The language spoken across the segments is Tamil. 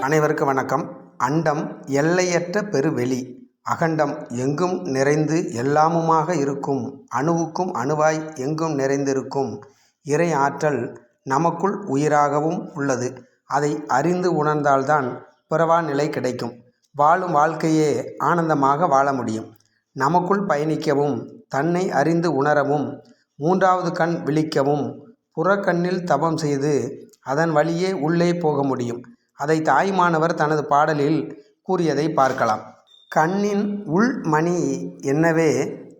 அனைவருக்கும் வணக்கம். அண்டம் எல்லையற்ற பெருவெளி. அகண்டம் எங்கும் நிறைந்து எல்லாமுமாக இருக்கும். அணுவுக்கும் அணுவாய் எங்கும் நிறைந்திருக்கும். இறை ஆற்றல் நமக்குள் உயிராகவும் உள்ளது. அதை அறிந்து உணர்ந்தால்தான் பிறவா நிலை கிடைக்கும். வாழும் வாழ்க்கையே ஆனந்தமாக வாழ முடியும். நமக்குள் பயணிக்கவும் தன்னை அறிந்து உணரவும் மூன்றாவது கண் விழிக்கவும் புறக்கண்ணில் தவம் செய்து அதன் வழியே உள்ளே போக முடியும். அதை தாய்மானவர் தனது பாடலில் கூறியதை பார்க்கலாம். கண்ணின் உள் மணி என்னவே?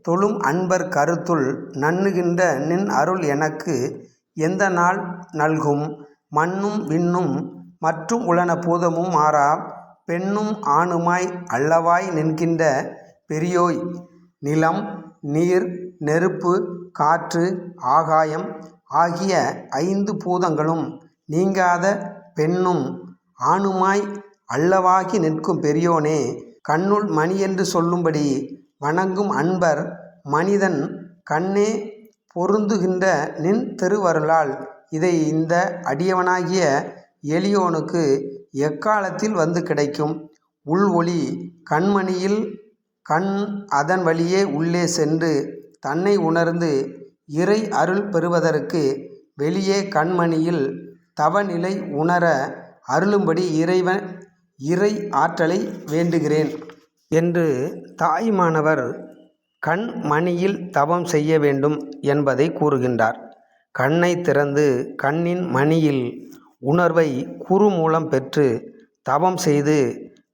தொழும் அன்பர் கருத்துள் நண்ணுகின்ற நின் அருள் எனக்கு எந்த நாள் நல்கும்? மண்ணும் விண்ணும் மற்றும் உளன பூதமும் மாறா? பெண்ணும் ஆணுமாய் அல்லவாய் நின்கின்ற பெரியோய் நிலம் நீர் நெருப்பு காற்று ஆகாயம் ஆகிய ஐந்து பூதங்களும் நீங்காத பெண்ணும் ஆணுமாய் அல்லவாகி நிற்கும் பெரியோனே கண்ணுள் மணி என்று சொல்லும்படி வணங்கும் அன்பர் மனிதன் கண்ணே பொருந்துகின்ற நின் திருவருளால். இதை இந்த அடியவனாகிய எளியோனுக்கு எக்காலத்தில் வந்து கிடைக்கும்? உள் ஒளி கண்மணியில் கண் அதன் வழியே உள்ளே சென்று தன்னை உணர்ந்து இறை அருள் பெறுவதற்கு வெளியே கண்மணியில் தவநிலை உணர அருளும்படி இறைவன் இறை ஆற்றலை வேண்டுகிறேன் என்று தாய்மானவர் கண் மணியில் தவம் செய்ய வேண்டும் என்பதை கூறுகின்றார். கண்ணை திறந்து கண்ணின் மணியில் உணர்வை குறு மூலம் பெற்று தவம் செய்து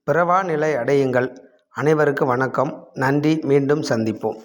பிறவா நிலை அடையுங்கள். அனைவருக்கும் வணக்கம். நன்றி. மீண்டும் சந்திப்போம்.